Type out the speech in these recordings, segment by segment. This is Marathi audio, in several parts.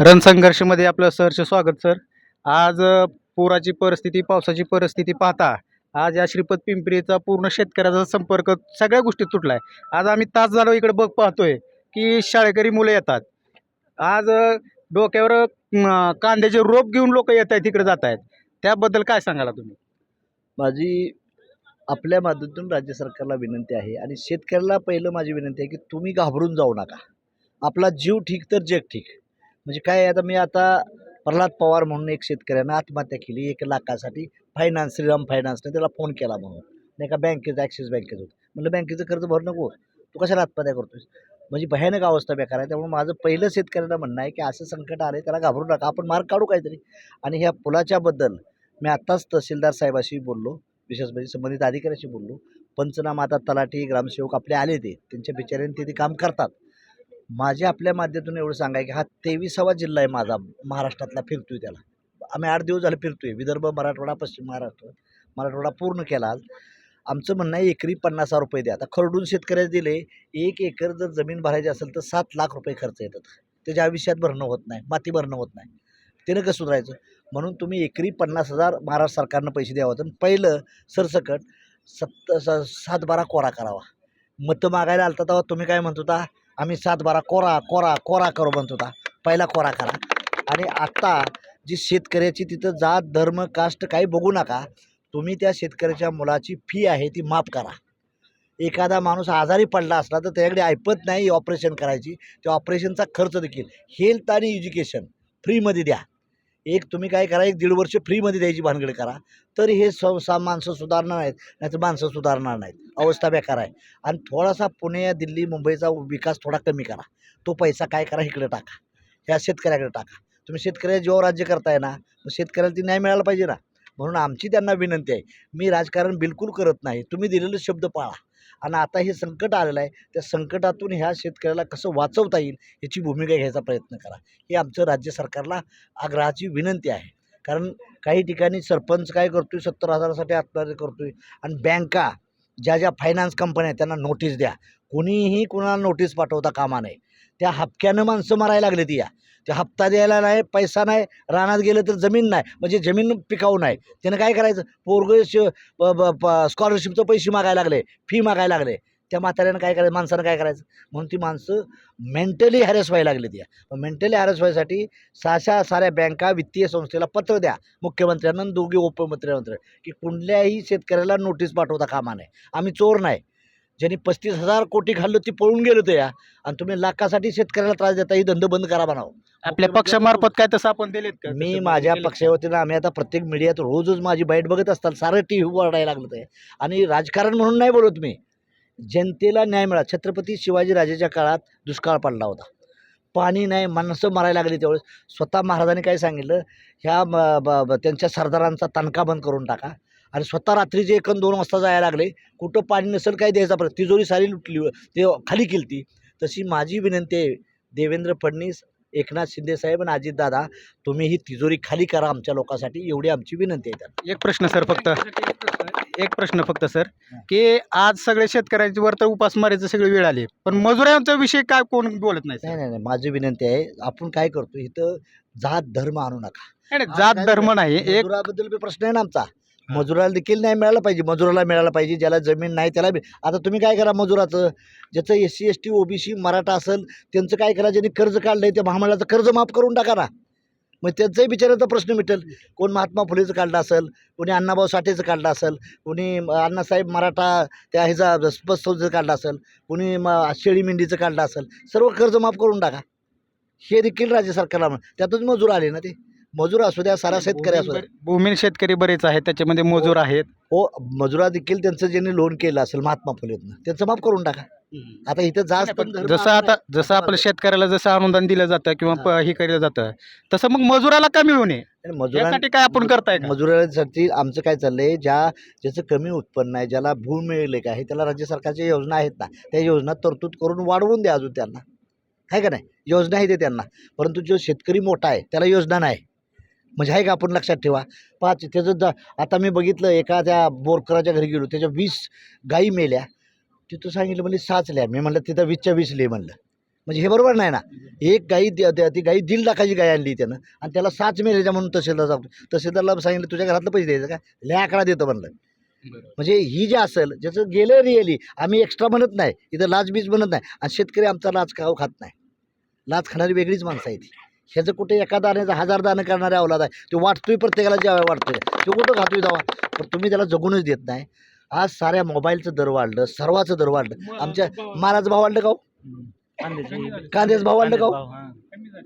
रणसंघर्षमध्ये आपलं सहर्ष स्वागत सर. आज पुराची परिस्थिती पावसाची परिस्थिती पाहता आज या श्रीपद पिंपरीचा पूर्ण शेतकऱ्याचा संपर्क सगळ्या गोष्टीत तुटला आहे आज आम्ही तास झालो इकडे बघ पाहतोय की शाळेकरी मुलं येतात. आज डोक्यावर कांद्याचे रोप घेऊन लोक येत आहेत तिकडे जात आहेत. त्याबद्दल काय सांगाला तुम्ही? माझी आपल्या माध्यमातून राज्य सरकारला विनंती आहे आणि शेतकऱ्याला पहिलं माझी विनंती आहे की तुम्ही घाबरून जाऊ नका. आपला जीव ठीक तर जग ठीक. म्हणजे काय आता मी आता प्रल्हाद पवार म्हणून एक शेतकऱ्यानं आत्महत्या केली एक लाखासाठी. फायनान्स श्रीराम फायनान्सने त्याला फोन केला म्हणून. नाही का बँकेचं ॲक्सिस बँकेचं होतं. म्हणलं बँकेचं कर्ज भरू नको. तू कशाला आत्महत्या करतोस म्हणजे भयानक अवस्था बेकार आहे. त्यामुळे माझं पहिलं शेतकऱ्यांना म्हणणं आहे की असं संकट आलं त्याला घाबरू नका. आपण मार्ग काढू काहीतरी. आणि ह्या पुलाच्याबद्दल मी आत्ताच तहसीलदार साहेबाशी बोललो. विशेष म्हणजे संबंधित अधिकाऱ्याशी बोललो. पंचनामा आता तलाठी ग्रामसेवक आपले आले ते. त्यांच्या बिचाऱ्यांनी ते ते काम करतात. माझ्या आपल्या माध्यमातून एवढं सांगाय की हा तेविसावा जिल्हा आहे माझा. महाराष्ट्रातला फिरतो आहे त्याला. आम्ही आठ दिवस झाले आहे विदर्भ मराठवाडा पश्चिम महाराष्ट्र. मराठवाडा पूर्ण केला आज. आमचं म्हणणं आहे एकरी पन्नास हजार रुपये द्या. आता खरडून शेतकऱ्याला दिले एक एकर जर जमीन भरायची असेल तर सात लाख रुपये खर्च येतात. त्याच्या आयुष्यात भरणं होत नाही माती भरणं होत नाही. त्यानं कसं सुधारायचं? म्हणून तुम्ही एकरी पन्नास हजार महाराष्ट्र सरकारनं पैसे द्यावं तर पहिलं सरसकट सत्त स सात बारा कोरा करावा. मतं मागायला आलता तेव्हा तुम्ही काय म्हणत होता? आम्ही सात बारा कोरा कोरा कोरा करू म्हणत होता पहिला कोरा करा. आणि आत्ता जी शेतकऱ्याची तिथं जात धर्म कास्ट काही बघू नका तुम्ही त्या शेतकऱ्याच्या मुलाची फी आहे ती माफ करा. एखादा माणूस आजारी पडला असला तर त्याच्याकडे ऐपत नाही ऑपरेशन करायची. त्या ऑपरेशनचा खर्च देखील हेल्थ आणि एज्युकेशन फ्रीमध्ये द्या. एक तुम्ही काय करा एक दीड वर्ष फ्रीमध्ये द्यायची भानगड करा. तरी हे स सा माणसं सुधारणार नाहीत नाहीतर माणसं सुधारणार नाहीत. अवस्था बेकार आहे. आणि थोडासा पुणे दिल्ली मुंबईचा विकास थोडा कमी करा. तो पैसा काय करा इकडे टाका. ह्या शेतकऱ्याकडे टाका. तुम्ही शेतकऱ्या जेव्हा राज्य करताय ना मग शेतकऱ्याला ती न्याय मिळाला पाहिजे ना. म्हणून आमची त्यांना विनंती आहे मी राजकारण बिलकुल करत नाही. तुम्ही दिलेले शब्द पाळा. आणि आता हे संकट आलेलं आहे. त्या संकटातून ह्या शेतकऱ्याला कसं वाचवता येईल याची भूमिका घ्यायचा प्रयत्न करा. ही आमचं राज्य सरकारला आग्रहाची विनंती आहे. कारण काही ठिकाणी सरपंच काय करतोय सत्तर हजारासाठी आत्महत्या करतोय. आणि बँका ज्या ज्या फायनान्स कंपन्या आहेत त्यांना नोटीस द्या. कोणीही कोणाला नोटीस पाठवता कामा नये. त्या हप्क्यानं माणसं मारायला लागली ती या. ते हप्ता द्यायला नाही पैसा नाही रानात गेलं तर जमीन नाही म्हणजे जमीन पिकाऊ नाही. त्यानं काय करायचं? पोरग स्कॉलरशिपचं पैसे मागायला लागले फी मागायला लागले. त्या म्हाताऱ्यानं काय करायचं? माणसानं काय करायचं? म्हणून ती माणसं मेंटली हॅरेस व्हायला लागली ती मेंटली हॅरेस व्हायसाठी सहाशा साऱ्या बँका वित्तीय संस्थेला पत्र द्या. मुख्यमंत्र्यांना दोघी दोघे की कुठल्याही शेतकऱ्याला नोटीस पाठवता कामा नये. आम्ही चोर नाही. ज्यांनी पस्तीस हजार कोटी खाल्लं ती पळून गेलो ते या. आणि तुम्ही लाखासाठी शेतकऱ्याला त्रास देता ही धंद बंद करा म्हणावं. आपल्या पक्षामार्फत काय तसं आपण दिलेत का? मी तसं माझ्या? पक्षाच्या वतीनं आम्ही आता प्रत्येक मीडियात रोजच माझी बाईट बघत असतात सारं टी व्ही वाढायला लागलं ते आणि राजकारण म्हणून नाही बोलत मी. जनतेला न्याय मिळा छत्रपती शिवाजीराजेच्या काळात दुष्काळ पडला होता. पाणी नाही माणसं मारायला लागली त्यावेळेस. स्वतः महाराजांनी काय सांगितलं? ह्या म- ब- ब- त्यांच्या सरदारांचा तणका बंद करून टाका. आणि स्वतः रात्रीचे एक दोन वाजता जायला लागले कुठं पाणी नसेल काय द्यायचा प्रयत्न तिजोरी सारी लुटली ते खाली केली तशी माझी विनंती आहे देवेंद्र फडणवीस एकनाथ शिंदे साहेब आणि अजितदादा तुम्ही ही तिजोरी खाली करा आमच्या लोकांसाठी एवढी आमची विनंती आहे एक प्रश्न सर फक्त. एक प्रश्न फक्त सर की आज सगळे शेतकऱ्यांची वर तर उपासमारीचं सगळी वेळ आली पण मजुरांचा विषय काय कोण बोलत नाही नाही नाही माझी विनंती आहे आपण काय करतो इथं जात धर्म आणू नका. जात धर्म नाही एक प्रश्न आहे ना आमचा. मजुराला देखील नाही मिळालं पाहिजे मजुराला मिळालं पाहिजे ज्याला जमीन नाही त्याला बी आता तुम्ही काय करा मजुराचं? ज्याचं S C S T OBC Maratha असेल त्यांचं काय करा ज्यांनी कर्ज काढलं आहे त्या महामंडळाचं कर्ज माफ करून टाका ना. मग त्यांचाही बिचाराचा प्रश्न मिटेल. कोण महात्मा फुलेचं काढलं असेल कोणी अण्णाभाऊ साठेचं काढलं असेल कोणी अण्णासाहेब मराठा त्या ह्याचा संस्थेचं काढलं असेल कोणी म शेळी मेंढीचं काढलं असेल सर्व कर्ज माफ करून टाका. हे देखील राज्य सरकारला म्हण- त्यातच मजूर आले ना ते. मजूर असू द्या सारा शेतकरी असू द्या. भूमी शेतकरी बरेच आहेत त्याच्यामध्ये मजूर आहेत. हो मजुरा देखील त्यांचं ज्यांनी लोन केलं असेल महात्मा फुलेतनं त्यांचं माफ करून टाका. आता इथं जास्त पण धर्म जसं आता. जसं आपल्या शेतकऱ्याला जसं अनुदान दिलं जातं किंवा प- हे केलं जातं तसं मग मजुराला कमी होऊ नये. आणि मजुरां यासाठी काय आपण करताय का? मजुरांसाठी आमचं काय चाललंय ज्या ज्याचं कमी उत्पन्न आहे ज्याला भू मिळेल का आहे त्याला राज्य सरकारच्या योजना आहेत ना त्या योजना तरतूद करून वाढवून द्या अजून त्यांना. आहे का नाही? योजना आहे ते त्यांना. परंतु जो शेतकरी मोठा आहे त्याला योजना नाही. म्हणजे आहे का आपण लक्षात ठेवा. पाच त्याचं ज आता मी बघितलं एका त्या बोरकराच्या घरी गेलो त्याच्या वीस गायी मेल्या. तिथं सांगितलं म्हणजे साचल्या मी म्हणलं तिथं वीसच्या वीस ले म्हणलं. म्हणजे हे बरोबर नाही ना. एक गाई ती गाई दीड लाखाची गाय आणली त्यानं. आणि त्याला साच मेल्याच्या म्हणून तहसीलदार तहसीलदारला सांगितलं तुझ्या घरातलं पैसे द्यायचं का? लय आकडा देतो म्हणलं. म्हणजे ही जी असेल ज्याचं गेलं रिअली आम्ही एक्स्ट्रा म्हणत नाही. इथं लाचबीज म्हणत नाही. आणि शेतकरी आमचा लाच खाऊ खात नाही. लाच खाणारी वेगळीच माणसं आहे ती. ह्याचं कुठे एका दाण्याचं हजार दाणं करणारे अवलाद आहे तो वाटतोय प्रत्येकाला ज्या वाटतोय. तो कुठं खातोय दवा? पण तुम्ही त्याला जगूनच देत नाही. आज साऱ्या मोबाईलचं दर वाढलं सर्वाचं दर वाढलं. आमच्या मालाचं भाव वाढलं का हो? कांद्याचं भाव वाढलं का हो?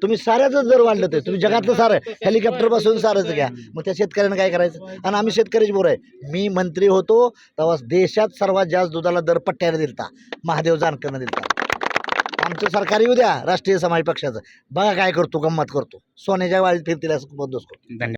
तुम्ही साऱ्याचं दर वाढलं ते. तुम्ही जगातलं सारं हेलिकॉप्टर बसून सारंच घ्या. मग त्या शेतकऱ्यांना काय करायचं? आणि आम्ही शेतकरीच बोर आहे. मी मंत्री होतो तेव्हा देशात सर्वात जास्त दुधाला दर पट्ट्याने दिलता. महादेव जानकरनं दिलता. आमचं सरकार येऊ द्या राष्ट्रीय समाज पक्षाचं. बघा काय करतो गंमत करतो. सोन्याच्या वाळीत फिरतील असं बंदोबस्त करतो. धन्यवाद.